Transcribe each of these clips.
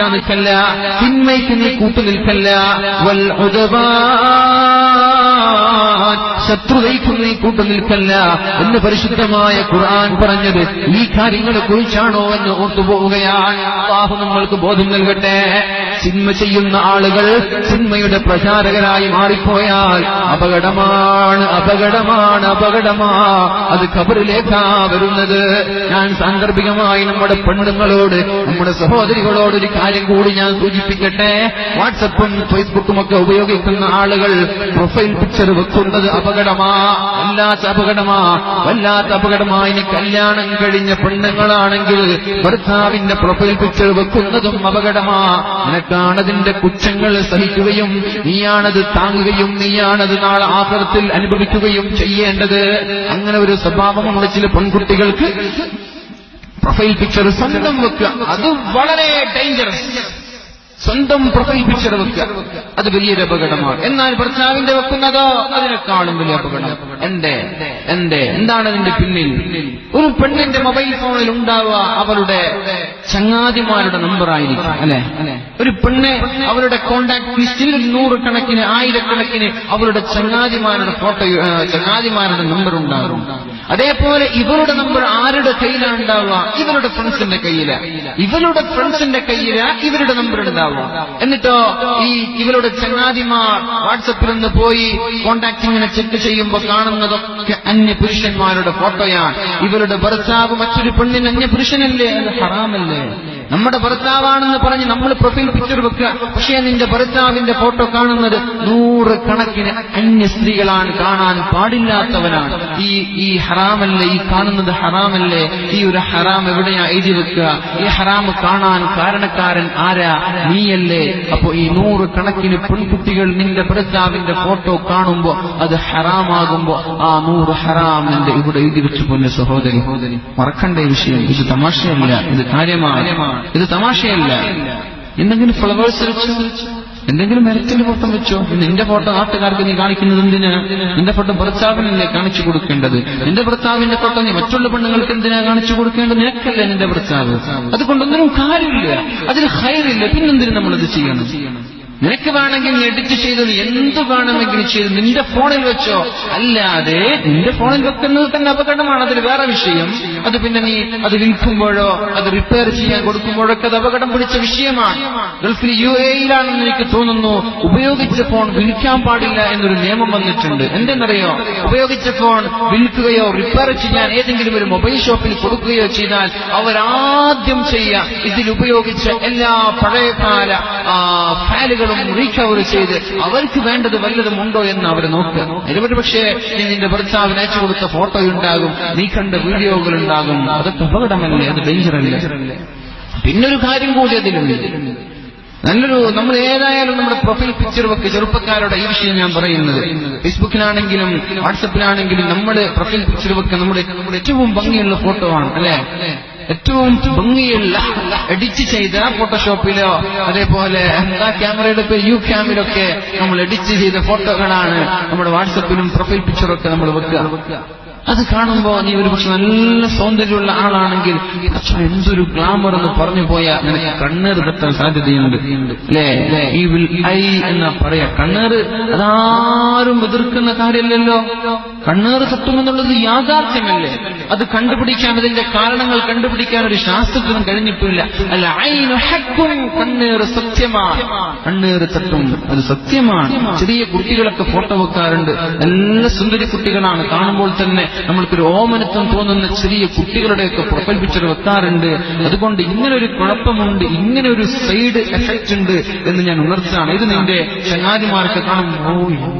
നിൽക്കല്ല തിന്മയ്ക്ക് നീ കൂട്ടു നിൽക്കല്ല. വൽ ശത്രുതയ്ക്കും നീ കൂട്ടു നിൽക്കല്ല എന്ന് പരിശുദ്ധമായ ഖുർആൻ പറഞ്ഞത് ഈ കാര്യങ്ങളെ കുറിച്ചാണോ എന്ന് ഓർത്തുപോവുകയാണ്. അള്ളാഹു നമ്മൾക്ക് ബോധം നൽകട്ടെ. സിനിമ ചെയ്യുന്ന ആളുകൾ സിനിമയുടെ പ്രചാരകരായി മാറിപ്പോയാൽ അപകടമാണ് അപകടമാണ് അപകടമാ. അത് കബറിലേക്കാ വരുന്നത്. ഞാൻ സാന്ദർഭികമായി നമ്മുടെ പെണ്ണുങ്ങളോട് നമ്മുടെ സഹോദരികളോട് ഒരു കാര്യം കൂടി ഞാൻ സൂചിപ്പിക്കട്ടെ. വാട്സപ്പും ഫേസ്ബുക്കും ഒക്കെ ഉപയോഗിക്കുന്ന ആളുകൾ പ്രൊഫൈൽ പിക്ചർ വെക്കുന്നത് അപകടമാ. വല്ലാത്ത അപകടമാ. വല്ലാത്ത അപകടമാ. ഇനി കല്യാണം കഴിഞ്ഞ പെണ്ണുങ്ങളാണെങ്കിൽ ഭർത്താവിന്റെ പ്രൊഫൈൽ പിക്ചർ വെക്കുന്നതും അപകടമാ. നിനക്കാണതിന്റെ കുറ്റങ്ങൾ സഹിക്കുകയും നീയാണത് താങ്ങുകയും നീയാണത് നാളെ ആഹ്റത്തിൽ അനുഭവിക്കുകയും ചെയ്യേണ്ടത്. അങ്ങനെ ഒരു സ്വഭാവം നമ്മുടെ ചില പെൺകുട്ടികൾക്ക്. പ്രൊഫൈൽ പിക്ചർ സ്വന്തം വെക്കുക. അത് വളരെ ഡേഞ്ചറസ് സ്വന്തം പ്രൊഫൈൽ പിക്ചർ വെക്കുക. അത് വലിയൊരു അപകടമാണ്. എന്നാൽ ഭർത്താവിന്റെ വെക്കുന്നതോ അതിനേക്കാളും വലിയ അപകടം. എന്തേ? എന്റെ എന്താണ് അതിന്റെ പിന്നിൽ? ഒരു പെണ്ണിന്റെ മൊബൈൽ ഫോണിൽ ഉണ്ടാവുക അവരുടെ ചങ്ങാതിമാരുടെ നമ്പർ ആയിരിക്കും അല്ലെ? ഒരു പെണ്ണ് അവരുടെ കോണ്ടാക്ട് ലിസ്റ്റിൽ നൂറുകണക്കിന് ആയിരക്കണക്കിന് അവരുടെ ചങ്ങാതിമാരുടെ ഫോട്ടോ ചങ്ങാതിമാരുടെ നമ്പർ ഉണ്ടാകും. അതേപോലെ ഇവരുടെ നമ്പർ ആരുടെ കയ്യിലാണ് ഉണ്ടാവുക? ഇവരുടെ ഫ്രണ്ട്സിന്റെ കയ്യിൽ. ഇവരുടെ ഫ്രണ്ട്സിന്റെ കയ്യിൽ ഇവരുടെ നമ്പർ ഉണ്ടാവുക. എന്നിട്ടോ ഈ ഇവരുടെ ചങ്ങാതിമാർ വാട്സപ്പിൽ നിന്ന് പോയി കോണ്ടാക്ട് ഇങ്ങനെ ചെക്ക് ചെയ്യുമ്പോൾ കാണുന്നതൊക്കെ അന്യ പുരുഷന്മാരുടെ ഫോട്ടോയാണ്. ഇവരുടെ ഭർത്താവ് മറ്റൊരു പെണ്ണിന് അന്യ പുരുഷനല്ലേ അത് ഹറാമല്ലേ? നമ്മുടെ ഭർത്താവാണെന്ന് പറഞ്ഞ് നമ്മൾ പ്രൊഫൈൽ പിക്ചർ വെക്കുക. പക്ഷേ നിന്റെ ഭർത്താവിന്റെ ഫോട്ടോ കാണുന്നത് നൂറ് കണക്കിന് അന്യ സ്ത്രീകളാണ്. കാണാൻ പാടില്ലാത്തവനാണ്. ഈ ഈ ഹറാമല്ലേ? ഈ കാണുന്നത് ഹറാമല്ലേ? ഈ ഒരു ഹറാം എവിടെയാ എഴുതി വെക്കുക? ഈ ഹറാം കാണാൻ കാരണക്കാരൻ ആരാ? നീയല്ലേ? അപ്പോ ഈ നൂറ് കണക്കിന് പെൺകുട്ടികൾ നിന്റെ ഭർത്താവിന്റെ ഫോട്ടോ കാണുമ്പോ അത് ഹറാമാകുമ്പോ ആ നൂറ് ഹറാം നിന്റെ ഇവിടെ എഴുതി വെച്ചു പോലെ സഹോദരി. മറക്കണ്ട ഈ വിഷയം. ഇത് തമാശയല്ല. ഇത് കാര്യമാണ്. ഇത് തമാശയല്ല. എന്തെങ്കിലും ഫ്ലവേഴ്സ് വെച്ചോ? എന്തെങ്കിലും മെറിറ്റിന്റെ ഫോട്ടോ വെച്ചോ? നിന്റെ ഫോട്ടോ നാട്ടുകാർക്ക് നീ കാണിക്കുന്നത് എന്തിനാ? നിന്റെ ഫോട്ടോ ഭർത്താവിനല്ലേ കാണിച്ചു കൊടുക്കേണ്ടത്? നിന്റെ ഭർത്താവിന്റെ ഫോട്ടോ നീ മറ്റുള്ള പെണ്ണുങ്ങൾക്ക് എന്തിനാ കാണിച്ചു കൊടുക്കേണ്ടത്? നിനക്കല്ലേ നിന്റെ ഭർത്താവ്. അതുകൊണ്ടൊന്നിനും കാര്യമില്ല. അതിന് ഹയറില്ല പിന്നെന്തിനു നമ്മളത് ചെയ്യണം? നിനക്ക് വേണമെങ്കിൽ നീ എഡിറ്റ് ചെയ്തത് എന്ത് വേണമെങ്കിലും ചെയ്ത് നിന്റെ ഫോണിൽ വെച്ചോ. അല്ലാതെ നിന്റെ ഫോണിൽ വെക്കുന്നത് തന്നെ അപകടമാണ്. അതിൽ വേറെ വിഷയം. അത് പിന്നെ നീ അത് വിൽക്കുമ്പോഴോ അത് റിപ്പയർ ചെയ്യാൻ കൊടുക്കുമ്പോഴൊക്കെ അത് അപകടം പിടിച്ച വിഷയമാണ്. ഗൾഫിൽ യു എയിലാണെന്ന് എനിക്ക് തോന്നുന്നു ഉപയോഗിച്ച ഫോൺ വിൽക്കാൻ പാടില്ല എന്നൊരു നിയമം വന്നിട്ടുണ്ട്. എന്തെന്നറിയോ? ഉപയോഗിച്ച ഫോൺ വിൽക്കുകയോ റിപ്പയർ ചെയ്യാൻ ഏതെങ്കിലും ഒരു മൊബൈൽ ഷോപ്പിൽ കൊടുക്കുകയോ ചെയ്താൽ അവരാദ്യം ചെയ്യുക ഇതിലുപയോഗിച്ച എല്ലാ പഴയകാല ഫയലുകളും റീകവർ ചെയ്ത് അവർക്ക് വേണ്ടത് വല്ലതും ഉണ്ടോ എന്ന് അവർ നോക്കുക. നിരവധി പക്ഷേ നിന്റെ ഭർത്താവിന് അയച്ചു കൊടുത്ത ഫോട്ടോ ഉണ്ടാകും. നീ കണ്ട വീഡിയോകൾ ഉണ്ടാകും. അതൊക്കെ അപകടമല്ലേ അത് ഡേഞ്ചർ അല്ലേ പിന്നൊരു കാര്യം കൂടി അതിലുണ്ട്. നല്ലൊരു നമ്മൾ ഏതായാലും നമ്മുടെ പ്രൊഫൈൽ പിക്ചർ വെക്ക് ചെറുപ്പക്കാരുടെ ഈ വിഷയം ഞാൻ പറയുന്നത്. ഫേസ്ബുക്കിലാണെങ്കിലും വാട്സപ്പിലാണെങ്കിലും നമ്മുടെ പ്രൊഫൈൽ പിക്ചർ വെക്ക നമ്മുടെ ഏറ്റവും ഭംഗിയുള്ള ഫോട്ടോ ആണ് അല്ലെ? ഏറ്റവും ഭംഗിയുള്ള എഡിറ്റ് ചെയ്ത ഫോട്ടോഷോപ്പിലോ അതേപോലെ എന്താ ക്യാമറയുടെ പേര്? യു ക്യാമിലൊക്കെ നമ്മൾ എഡിറ്റ് ചെയ്ത ഫോട്ടോകളാണ് നമ്മുടെ വാട്സപ്പിലും പ്രൊഫൈൽ പിക്ചറൊക്കെ നമ്മൾ വെക്കുക. അത് കാണുമ്പോ നീ ഒരു പക്ഷെ നല്ല സൗന്ദര്യമുള്ള ആളാണെങ്കിൽ എന്തൊരു ഗ്ലാമർ എന്ന് പറഞ്ഞു പോയാൽ നിനക്ക് കണ്ണേറ് തട്ടാൻ സാധ്യതയുണ്ട്. അല്ലേ? ഐ എന്നാ പറയാ കണ്ണേറ് അതാരും എതിർക്കുന്ന കാര്യമല്ലല്ലോ. കണ്ണേറ് തട്ടുമെന്നുള്ളത് യാഥാർത്ഥ്യമല്ലേ? അത് കണ്ടുപിടിക്കാൻ അതിന്റെ കാരണങ്ങൾ കണ്ടുപിടിക്കാൻ ഒരു ശാസ്ത്രത്തിനും കഴിഞ്ഞിട്ടില്ല. അല്ല ഐനു കണ്ണേറ് സത്യമാണ്. കണ്ണേറ് തട്ടും അത് സത്യമാണ്. ചെറിയ കുട്ടികളൊക്കെ ഫോട്ടോ വെക്കാറുണ്ട്. നല്ല സുന്ദരി കുട്ടികളാണ്. കാണുമ്പോൾ തന്നെ നമ്മൾക്കൊരു ഓമനത്വം തോന്നുന്ന ചെറിയ കുട്ടികളുടെയൊക്കെ പ്രൊഫൈൽ പിക്ചർ വെക്കാറുണ്ട് അതുകൊണ്ട് ഇങ്ങനെ ഒരു കുഴപ്പമുണ്ട് ഇങ്ങനെ ഒരു സൈഡ് എഫക്റ്റ് ഉണ്ട് എന്ന് ഞാൻ ഉണർത്തുകയാണ്. ഇത് നിന്റെ ചങ്ങാതിമാർക്ക് കാണും.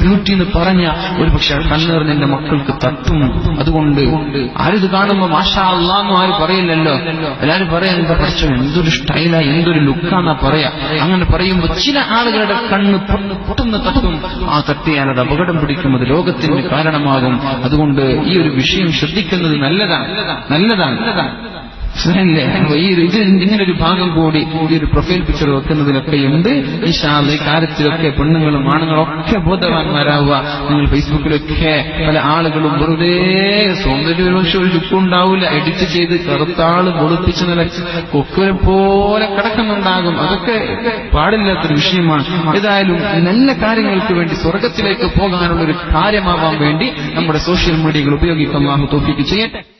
ബ്യൂട്ടി എന്ന് പറഞ്ഞ ഒരു പക്ഷെ കണ്ണേർ നിന്റെ മക്കൾക്ക് തട്ടും. അതുകൊണ്ട് ആരിത് കാണുമ്പോ മാഷാ അള്ളാന്നും ആരും പറയില്ലല്ലോ? എല്ലാരും പറയാൻ എന്താ പ്രശ്നം? എന്തൊരു സ്റ്റൈലാ എന്തൊരു ലുക്കാന്നാ പറയാ. അങ്ങനെ പറയുമ്പോ ചില ആളുകളുടെ കണ്ണ് പൊട്ടുന്ന തട്ടും. ആ തട്ടിയാൽ അത് അപകടം പിടിക്കും. അത് ലോകത്തിന് കാരണമാകും. അതുകൊണ്ട് ഈ ഒരു വിഷയം ശ്രദ്ധിക്കുന്നത് നല്ലതാണ്. നല്ലതാണ്. മനസ്സിലായില്ലേ? ഈ ഇത് ഇങ്ങനെ ഒരു ഭാഗം കൂടി ഈ ഒരു പ്രൊഫൈൽ പിക്ചർ വെക്കുന്നതിലൊക്കെ ഉണ്ട്. ഈ ഷാദ് കാര്യത്തിലൊക്കെ പെണ്ണുങ്ങളും ആണുങ്ങളും ഒക്കെ ബോധവാന്മാരാവുക. നിങ്ങൾ ഫേസ്ബുക്കിലൊക്കെ പല ആളുകളും വെറുതെ സൗന്ദര്യപക്ഷെ ഒരു എഡിറ്റ് ചെയ്ത് കറുത്താൾ വെളുപ്പിച്ച് നില കൊക്കുരെ പോലെ കിടക്കുന്നുണ്ടാകും. അതൊക്കെ പാടില്ലാത്തൊരു വിഷയമാണ്. ഏതായാലും നല്ല കാര്യങ്ങൾക്ക് വേണ്ടി സ്വർഗത്തിലേക്ക് പോകാനുള്ള ഒരു കാര്യമാവാൻ വേണ്ടി നമ്മുടെ സോഷ്യൽ മീഡിയകൾ ഉപയോഗിക്കാൻ നാം തോപ്പിക്ക് ചെയ്യട്ടെ.